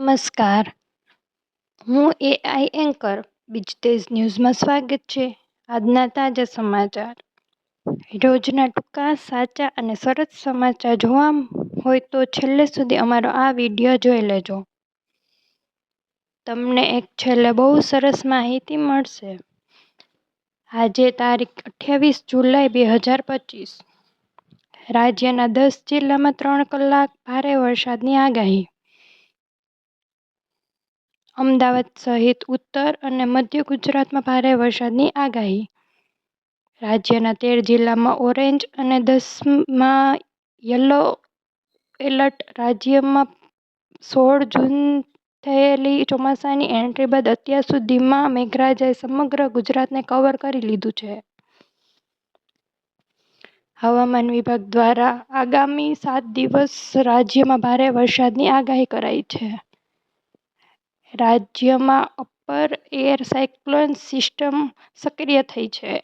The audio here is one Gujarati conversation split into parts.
નમસ્કાર. હું એઆઈ એન્કર બીજતેજ ન્યૂઝમાં સ્વાગત છે. આજના તાજા સમાચાર. રોજના ટૂંકા, સાચા અને સરસ સમાચાર જોવા હોય તો છેલ્લે સુધી અમારો આ વીડિયો જોઈ લેજો. તમને એક છેલ્લે બહુ સરસ માહિતી મળશે. આજે તારીખ અઠ્યાવીસ જુલાઈ બે હજાર પચીસ. રાજ્યના દસ જિલ્લામાં ત્રણ કલાક ભારે વરસાદની આગાહી. અમદાવાદ સહિત ઉત્તર અને મધ્ય ગુજરાતમાં ભારે વરસાદની આગાહી. રાજ્યના તેર જિલ્લામાં ઓરેન્જ અને દસમાં યલો એલર્ટ. રાજ્યમાં સોળ જૂન થયેલી ચોમાસાની એન્ટ્રી બાદ અત્યાર સુધીમાં મેઘરાજાએ સમગ્ર ગુજરાતને કવર કરી લીધું છે. હવામાન વિભાગ દ્વારા આગામી સાત દિવસ રાજ્યમાં ભારે વરસાદની આગાહી કરાઈ છે. રાજ્યમાં અપર એર સાયક્લોન સિસ્ટમ સક્રિય થઈ છે.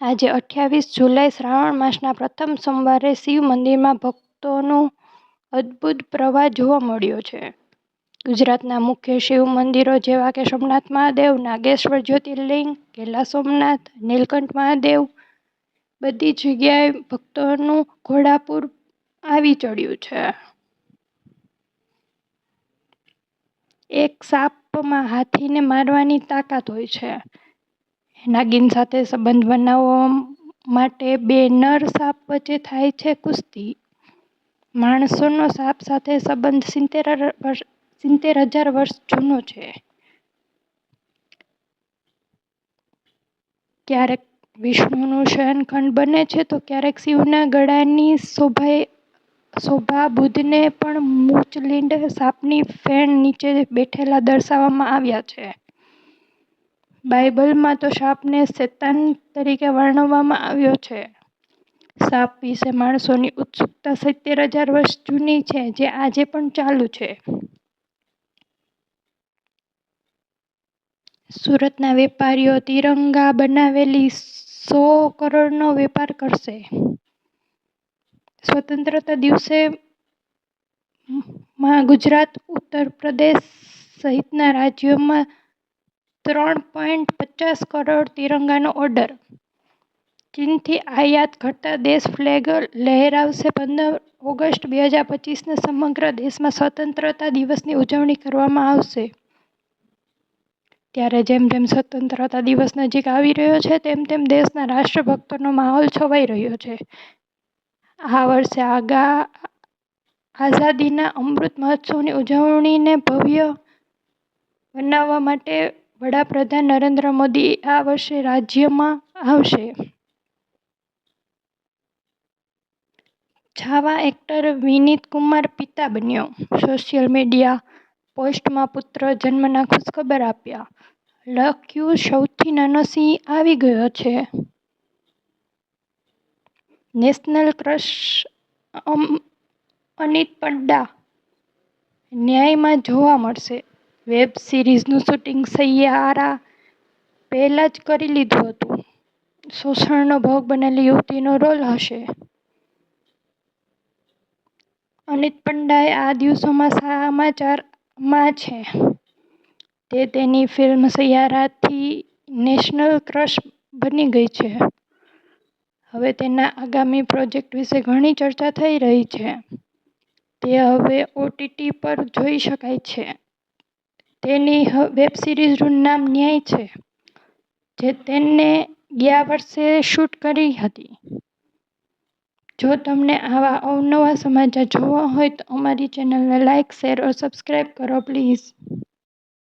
આજે અઠ્યાવીસ જુલાઈ શ્રાવણ માસના પ્રથમ સોમવારે શિવ મંદિરમાં ભક્તોનું અદ્ભુત પ્રવાહ જોવા મળ્યો છે. ગુજરાતના મુખ્ય શિવ મંદિરો જેવા કે સોમનાથ મહાદેવ, નાગેશ્વર, જ્યોતિર્લિંગ, કેલા સોમનાથ, નીલકંઠ મહાદેવ, બધી જગ્યાએ ભક્તોનું ઘોડાપુર આવી ચડ્યું છે. એક સાપમાં હાથીને મારવાની તાકાત હોય છે. નાગિન સાથે સંબંધ બનાવવા માટે બે નર સાપ વચ્ચે થાય છે કુસ્તી. માણસોનો સાપ સાથે સંબંધ સિત્તેર હજાર વર્ષ જૂનો છે. ક્યારેક વિષ્ણુનું શયનખંડ બને છે તો ક્યારેક શિવના ગળાની શોભા બુધને પણ મુચલિંડ સાપની ફેણ નીચે બેઠેલા દર્શાવવામાં આવ્યા છે. બાઇબલમાં તો સાપને શેતાન તરીકે વર્ણવવામાં આવ્યો છે. સાપ વિશે માણસોની ઉત્સુકતા સિત્તેર હજાર વર્ષ જૂની છે, જે આજે પણ ચાલુ છે. સુરતના વેપારીઓ તિરંગા બનાવેલી સો કરોડનો વેપાર કરશે. સ્વતંત્રતા દિવસે માં ગુજરાત, ઉત્તર પ્રદેશ સહિતના રાજ્યોમાં ત્રણ પોઈન્ટ પચાસ કરોડ તિરંગાનો ઓર્ડર ચીનથી આયાત ઘટતા દેશ ફ્લેગ લહેરાવશે પંદર ઓગસ્ટ બે હજાર પચીસને સમગ્ર દેશમાં સ્વતંત્રતા દિવસની ઉજવણી કરવામાં આવશે. ત્યારે જેમ જેમ સ્વતંત્રતા દિવસ નજીક આવી રહ્યો છે, તેમ તેમ દેશના રાષ્ટ્રભક્તોનો માહોલ છવાઈ રહ્યો છે. આ વર્ષે આગા આઝાદીના અમૃત મહોત્સવની ઉજવણીને ભવ્ય બનાવવા માટે વડાપ્રધાન નરેન્દ્ર મોદી આ વર્ષે રાજ્યમાં આવશે. છાવા એક્ટર વિનીત કુમાર પિતા બન્યો. સોશિયલ મીડિયા પોસ્ટમાં પુત્ર જન્મના ખુશખબર આપ્યા. લખ્યું સૌથી નાનો સિંહ આવી ગયો છે. નેશનલ ક્રશ અમિત પંડા ન્યાયમાં જોવા મળશે. વેબ સિરીઝનું શૂટિંગ સૈયારા પહેલાં જ કરી લીધું હતું. શોષણનો ભોગ બનેલી યુવતીનો રોલ હશે. અનિત પંડાએ આ દિવસોમાં સમાચારમાં છે. તે તેની ફિલ્મ સૈયારાથી નેશનલ ક્રશ બની ગઈ છે. હવે તેના આગામી પ્રોજેક્ટ વિશે ઘણી ચર્ચા થઈ રહી છે. તે હવે ઓટીટી પર જોઈ શકાય છે. તેની વેબ સિરીઝનું નામ ન્યાય છે, જે તેને ગયા વર્ષે શૂટ કરી હતી. જો તમને આવા અવનવા સમાચાર જોવા હોય તો અમારી ચેનલને લાઈક, શેર, ઓર સબસ્ક્રાઇબ કરો, પ્લીઝ.